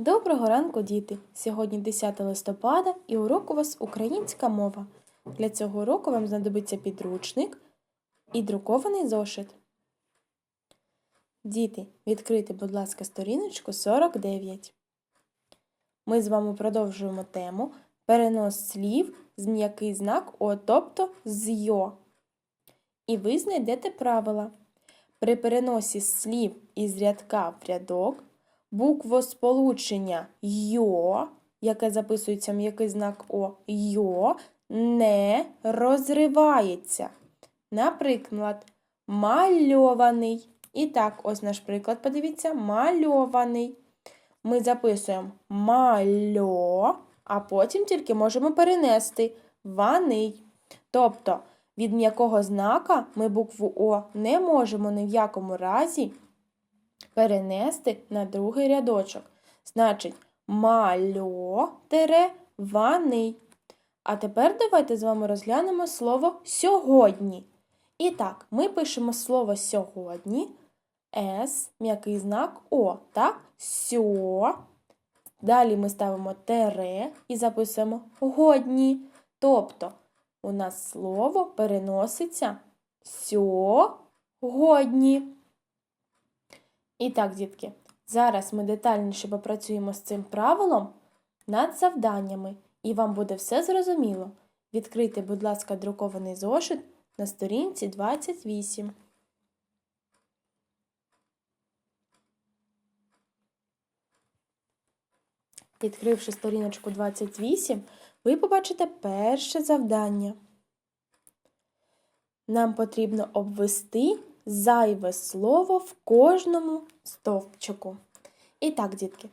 Доброго ранку, діти! Сьогодні 10 листопада і урок у вас українська мова. Для цього уроку вам знадобиться підручник і друкований зошит. Діти, відкрийте, будь ласка, сторіночку 49. Ми з вами продовжуємо тему перенос слів з м'який знак О, тобто з йо. І ви знайдете правила. При переносі слів із рядка в рядок буквосполучення йо, яке записується м'який знак О, йо, не розривається. Наприклад, мальований. І так, ось наш приклад, подивіться, мальований. Ми записуємо мальо, а потім тільки можемо перенести ваний. Тобто від м'якого знака ми букву О не можемо ні в якому разі перенести на другий рядочок. Значить, мальо тере ваний. А тепер давайте з вами розглянемо слово сьогодні. І так, ми пишемо слово сьогодні. С, м'який знак О, так? Сьо. Далі ми ставимо тере і записуємо годні. Тобто у нас слово переноситься сьогодні. І так, дітки, зараз ми детальніше попрацюємо з цим правилом над завданнями, і вам буде все зрозуміло. Відкрийте, будь ласка, друкований зошит на сторінці 28. Відкривши сторіночку 28, ви побачите перше завдання. Нам потрібно обвести зайве слово в кожному стовпчику. І так, дітки,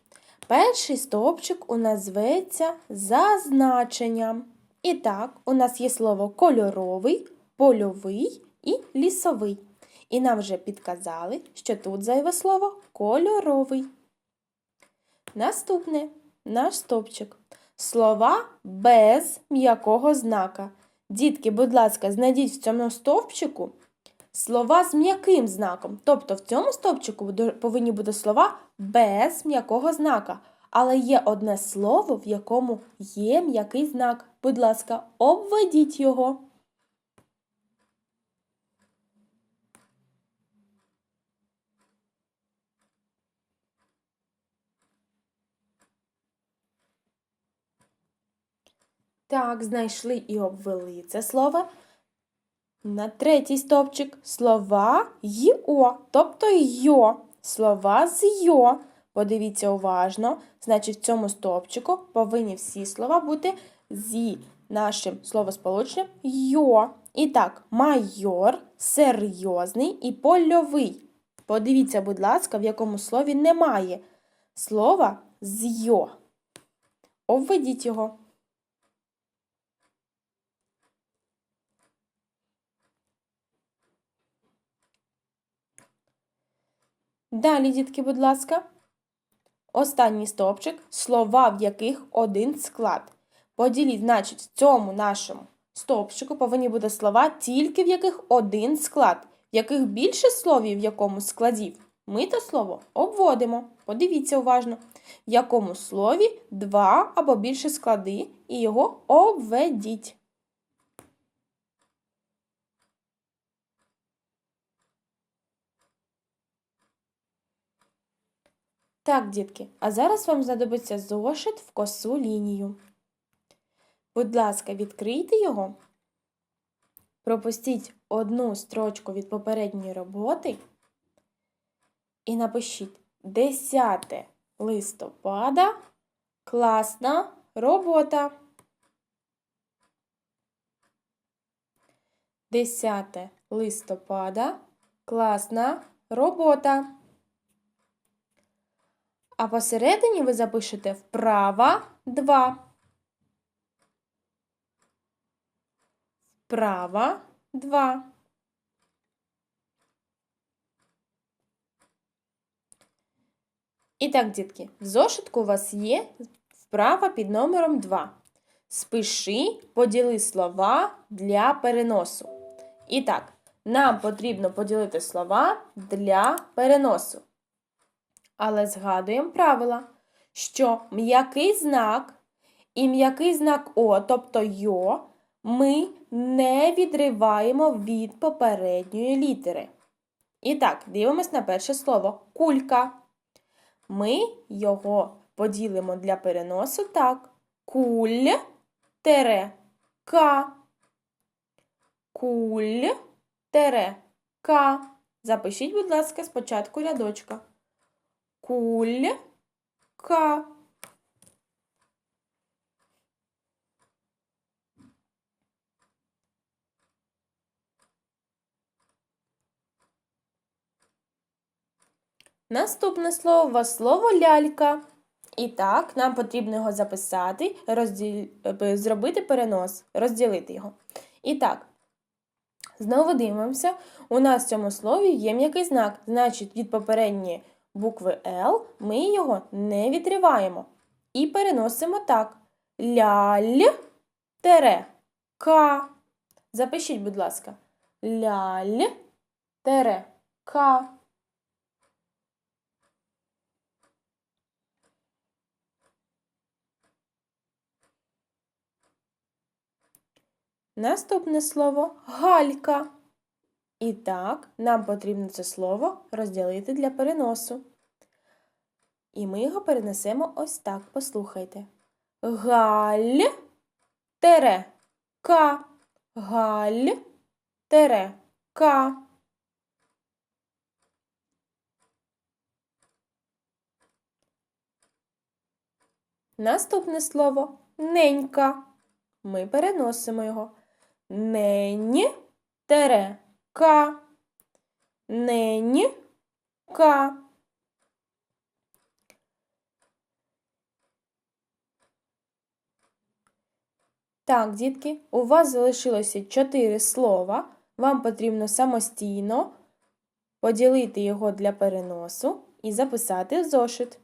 перший стовпчик у нас зветься за значенням. І так, у нас є слово кольоровий, польовий і лісовий. І нам вже підказали, що тут зайве слово кольоровий. Наступне наш стовпчик. Слова без м'якого знака. Дітки, будь ласка, знайдіть в цьому стовпчику слова з м'яким знаком. Тобто в цьому стовпчику повинні бути слова без м'якого знака. Але є одне слово, в якому є м'який знак. Будь ласка, обведіть його. Так, знайшли і обвели це слово. На третій стовпчик слова й-о, тобто йо. Слова з йо. Подивіться уважно. Значить, в цьому стовпчику повинні всі слова бути зі нашим словосполученням йо. І так, майор, серйозний і польовий. Подивіться, будь ласка, в якому слові немає слова з йо. Обведіть його. Далі, дітки, будь ласка. Останній стовпчик слова, в яких один склад. Поділіть, значить, цьому нашому стовпчику повинні бути слова, тільки в яких один склад, в яких більше словів в якому складів. Ми те слово обводимо. Подивіться уважно, в якому слові два або більше склади, і його обведіть. Так, дітки, а зараз вам знадобиться зошит в косу лінію. Будь ласка, відкрийте його, пропустіть одну строчку від попередньої роботи і напишіть 10 листопада класна робота. 10 листопада класна робота. А посередині ви запишете вправа 2. Вправа 2. І так, дітки, в зошитку у вас є вправа під номером 2. Спиши, поділи слова для переносу. І так, нам потрібно поділити слова для переносу. Але згадуємо правила, що м'який знак і м'який знак О, тобто йо, ми не відриваємо від попередньої літери. І так, дивимось на перше слово кулька. Ми його поділимо для переносу так. Куль тере ка. Куль тере ка. Запишіть, будь ласка, спочатку рядочка. Куль ка. Наступне слово слово лялька. І так, нам потрібно його записати, розділ... е, зробити перенос, розділити його. І так, знову дивимося. У нас в цьому слові є м'який знак. Значить, від попередньої букви Л ми його не відриваємо. І переносимо так. Ляль тере ка. Запишіть, будь ласка. Ляль тере ка. Наступне слово галька. І так, нам потрібно це слово розділити для переносу. І ми його перенесемо ось так. Послухайте. Галь тере ка. Галь тере ка. Наступне слово ненька. Ми переносимо його. Нень тере ка. Нень ка. Так, дітки, у вас залишилося чотири слова. Вам потрібно самостійно поділити його для переносу і записати в зошит.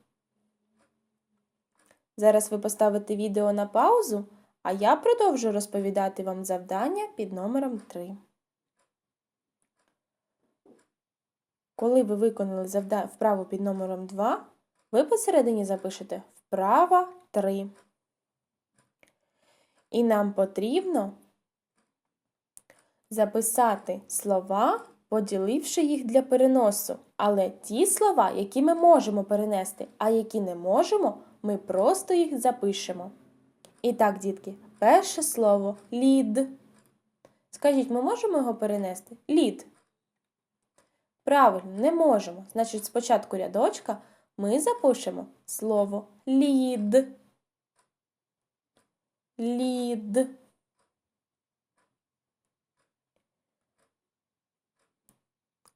Зараз ви поставите відео на паузу, а я продовжу розповідати вам завдання під номером 3. Коли ви виконали завда... вправу під номером 2, ви посередині запишете вправа 3. І нам потрібно записати слова, поділивши їх для переносу. Але ті слова, які ми можемо перенести, а які не можемо, ми просто їх запишемо. І так, дітки, перше слово лід. Скажіть, ми можемо його перенести? Лід. Правильно, не можемо. Значить, спочатку рядочка ми запишемо слово лід. Лід.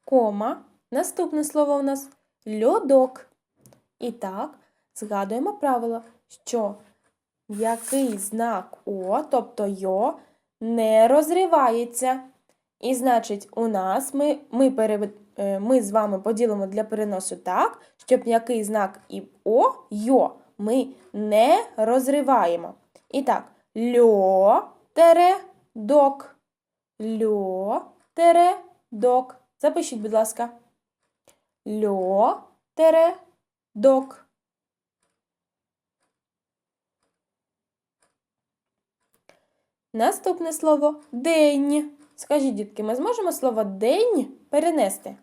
Кома. Наступне слово у нас льодок. І так, згадуємо правило, що м'який знак О, тобто йо, не розривається. І значить, у нас ми ми, пере, ми з вами поділимо для переносу так, щоб м'який знак і О, йо, ми не розриваємо. І так, льо тере док. Льо тере док. Запишіть, будь ласка. Льо тере док. Наступне слово день. Скажіть, дітки, ми зможемо слово день перенести?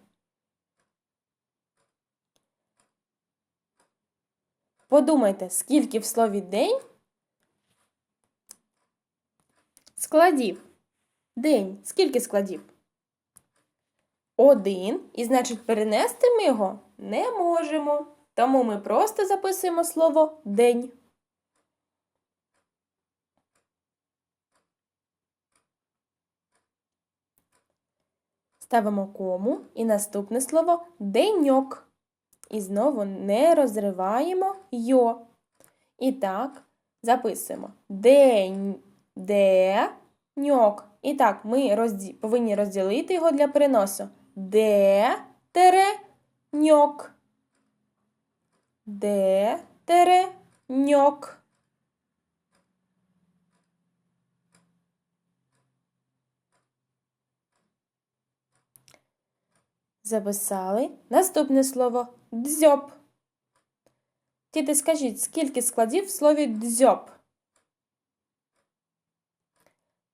Подумайте, скільки в слові день складів. День. Скільки складів? Один. І значить, перенести ми його не можемо. Тому ми просто записуємо слово день. Ставимо кому і наступне слово деньок. І знову не розриваємо йо. І так, записуємо день, деньок. І так, ми розді... повинні розділити його для переносу. Де тере Записали. Наступне слово дзьоб. Діти, скажіть, скільки складів в слові дзьоб?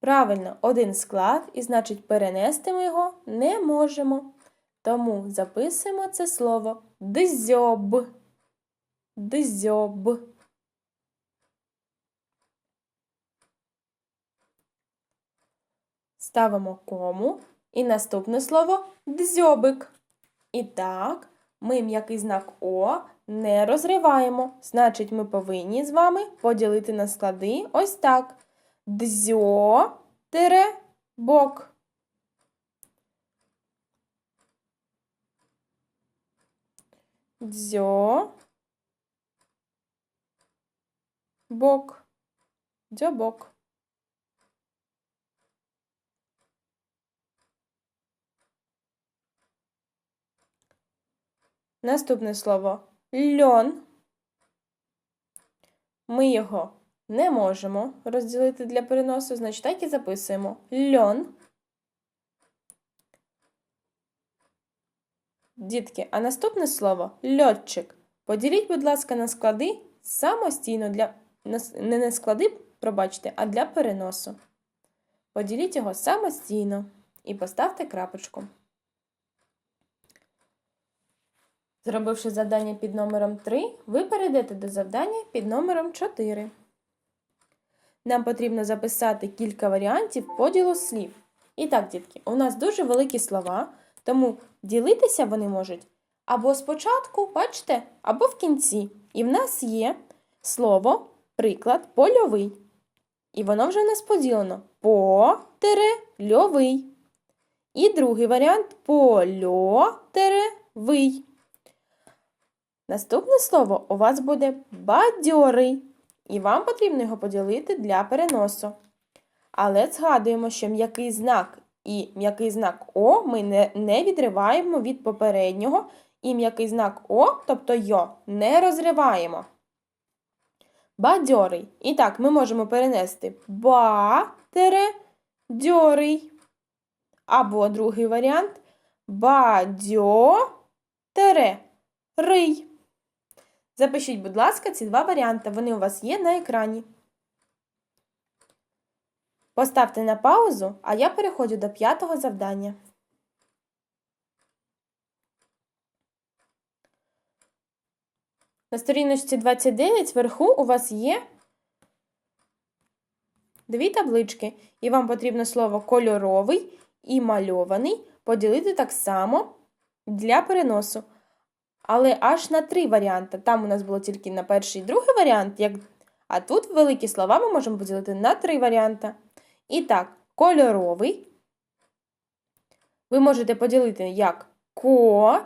Правильно, один склад, і значить перенести ми його не можемо. Тому записуємо це слово дзьоб. Дзьоб. Ставимо кому і наступне слово дзьобик. І так, ми м'який знак О не розриваємо. Значить, ми повинні з вами поділити на склади ось так. Дзьо тире бок. Дзьо бок. Дзьобок. Наступне слово льон. Ми його не можемо розділити для переносу, значить так і записуємо льон. Дітки, а наступне слово льотчик. Поділіть, будь ласка, на склади самостійно для не на склади, пробачте, а для переносу. Поділіть його самостійно і поставте крапочку. Зробивши завдання під номером 3, ви перейдете до завдання під номером 4. Нам потрібно записати кілька варіантів поділу слів. І так, дітки, у нас дуже великі слова, тому ділитися вони можуть або спочатку, бачите, або в кінці. І в нас є слово, приклад, польовий. І воно вже в нас поділено по-льовий. І другий варіант польо-вий. Наступне слово у вас буде бадьорий, і вам потрібно його поділити для переносу. Але згадуємо, що м'який знак і м'який знак О ми не, не відриваємо від попереднього, і м'який знак О, тобто йо, не розриваємо. Бадьорий. І так, ми можемо перенести ба-дьорий. Або другий варіант бадьо-рий. Запишіть, будь ласка, ці два варіанти. Вони у вас є на екрані. Поставте на паузу, а я переходжу до п'ятого завдання. На сторіночці 29 вверху у вас є дві таблички, і вам потрібно слово кольоровий і мальований поділити так само для переносу. Але аж на три варіанти. Там у нас було тільки на перший і другий варіант, як... а тут великі слова ми можемо поділити на три варіанти. І так, кольоровий. Ви можете поділити як ко-льоровий.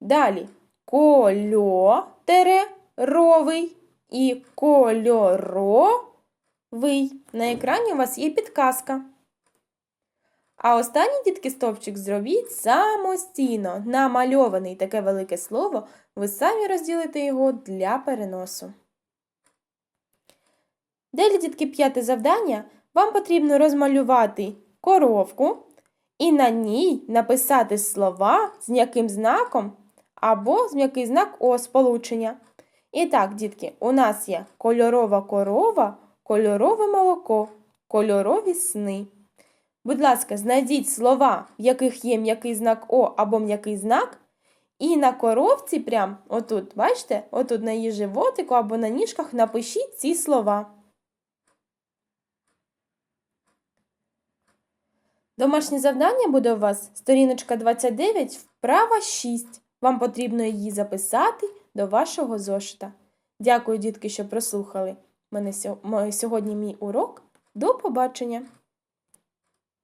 Далі кольотереровий і кольоровий. На екрані у вас є підказка. А останній дітки стовпчик зробіть самостійно. Намальований таке велике слово, ви самі розділите його для переносу. Далі, дітки, п'яте завдання. Вам потрібно розмалювати коровку і на ній написати слова з м'яким знаком або з м'який знак О сполучення. І так, дітки, у нас є кольорова корова, кольорове молоко, кольорові сни. Будь ласка, знайдіть слова, в яких є м'який знак О або м'який знак. І на коровці, прям отут, бачите, отут на її животику або на ніжках напишіть ці слова. Домашнє завдання буде у вас сторіночка 29, вправа 6. Вам потрібно її записати до вашого зошита. Дякую, дітки, що прослухали мене сьогодні мій урок. До побачення!